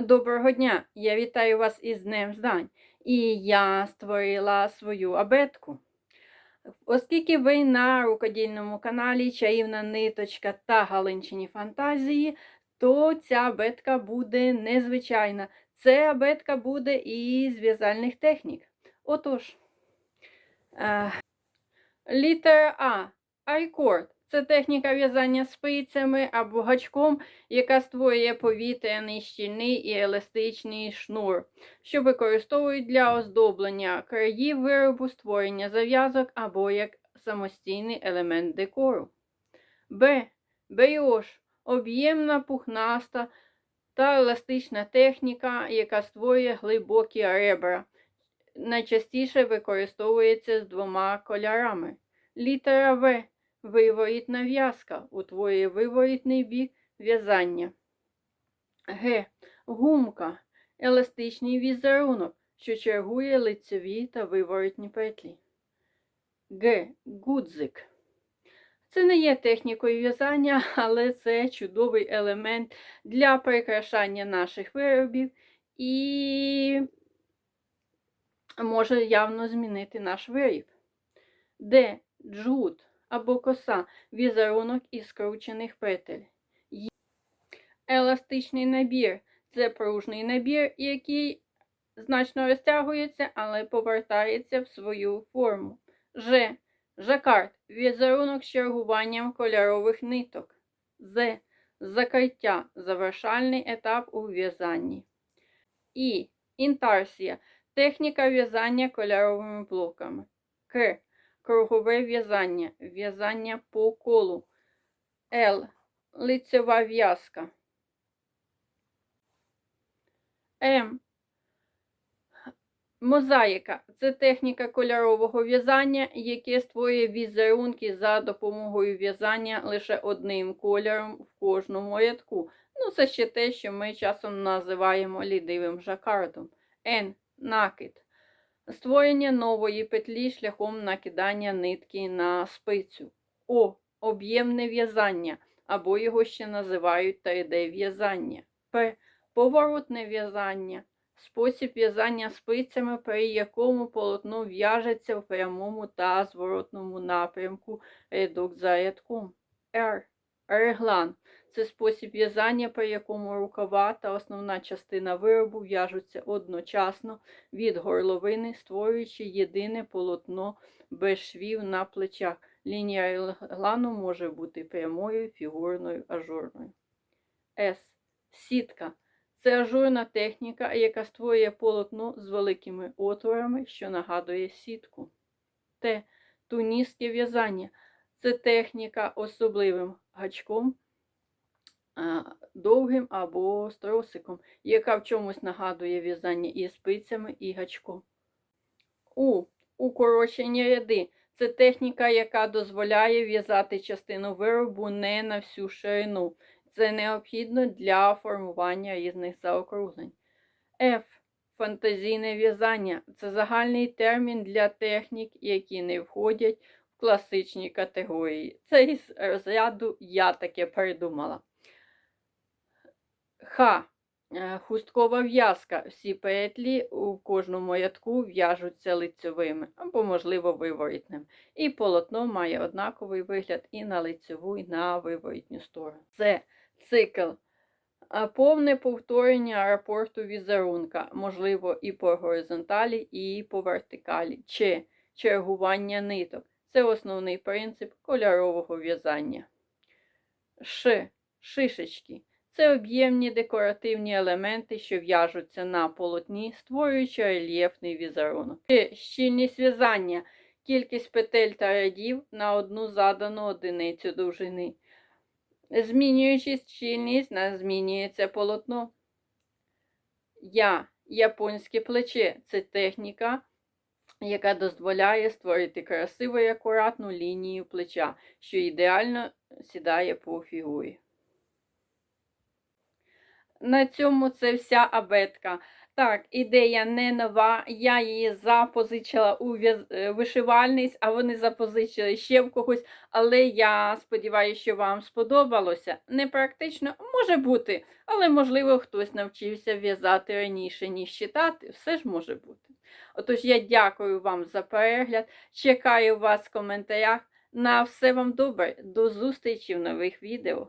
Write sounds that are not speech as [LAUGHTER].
Доброго дня! Я вітаю вас із Днем Здань. І я створила свою абетку. Оскільки ви на рукодільному каналі Чаївна ниточка та Галинчині фантазії, то ця абетка буде незвичайна. Це абетка буде із в'язальних технік. Отож, е, літера А. Айкорд. Це техніка в'язання спицями або гачком, яка створює повітряний, щільний і еластичний шнур, що використовують для оздоблення країв виробу, створення зав'язок або як самостійний елемент декору. Б. Бейош об'ємна, пухнаста та еластична техніка, яка створює глибокі ребра. Найчастіше використовується з двома кольорами. Літера В. Виворітна в'язка утворює виворітний бік в'язання. Г. Гумка. Еластичний візерунок, що чергує лицеві та виворітні петлі. Г. Гудзик. Це не є технікою в'язання, [LAUGHS] але це чудовий елемент для прикрашання наших виробів і може явно змінити наш виріб. Д. Джут або коса візерунок із скручених петель. Еластичний набір це пружний набір, який значно розтягується, але повертається в свою форму. Ж. Жакард візерунок з чергуванням кольорових ниток. З. Закриття завершальний етап у в'язанні. І. Інтарсія техніка в'язання кольоровими блоками. К. Кругове в'язання, в'язання по колу. Л. Лицева в'язка. М. Мозаїка це техніка кольорового в'язання, яке створює візерунки за допомогою в'язання лише одним кольором в кожному рядку. Ну, це ще те, що ми часом називаємо лідивим жакардом. Н. Накид. Створення нової петлі шляхом накидання нитки на спицю. О. Об'ємне в'язання, або його ще називають 3D-в'язання. П. Поворотне в'язання. Спосіб в'язання спицями, при якому полотно в'яжеться в прямому та зворотному напрямку рядок за рядком. Р. Реглан. Це спосіб в'язання, при якому рукава та основна частина виробу в'яжуться одночасно від горловини, створюючи єдине полотно без швів на плечах. Лінія реглану може бути прямою, фігурною, ажурною. С. Сітка. Це ажурна техніка, яка створює полотно з великими отворами, що нагадує сітку. Т. Тунісське в'язання. Це техніка особливим гачком, довгим або стросиком, яка в чомусь нагадує в'язання і спицями, і гачком. У. Укорочені ряди. Це техніка, яка дозволяє в'язати частину виробу не на всю ширину. Це необхідно для формування різних заокруглень. F. Фантазійне в'язання це загальний термін для технік, які не входять в класичні категорії. Це із розряду я таке придумала. Х. Е, Хусткова в'язка. Всі петлі у кожному рядку в'яжуться лицьовими або, можливо, виворітним. І полотно має однаковий вигляд і на лицьову, і на виворітню сторону. Це цикл. Повне повторення рапорту візерунка, можливо, і по горизонталі, і по вертикалі. Чи чергування ниток. Це основний принцип кольорового в'язання. Ш. Шишечки. Це об'ємні декоративні елементи, що в'яжуться на полотні, створюючи рельєфний візерунок. Чи щільність в'язання. Кількість петель та рядів на одну задану одиницю довжини. Змінюючи щільність, змінюється полотно. Я. Японське плече це техніка, яка дозволяє створити красиву і акуратну лінію плеча, що ідеально сідає по фігурі. На цьому це вся абетка. Так, ідея не нова. Я її запозичила у е, вишивальниць, а вони запозичили ще в когось. Але я сподіваюся, що вам сподобалося. Не практично може бути, але можливо хтось навчився в'язати раніше, ніж читати. Все ж може бути. Отож, я дякую вам за перегляд. Чекаю вас в коментарях. На все вам добре. До зустрічі в нових відео.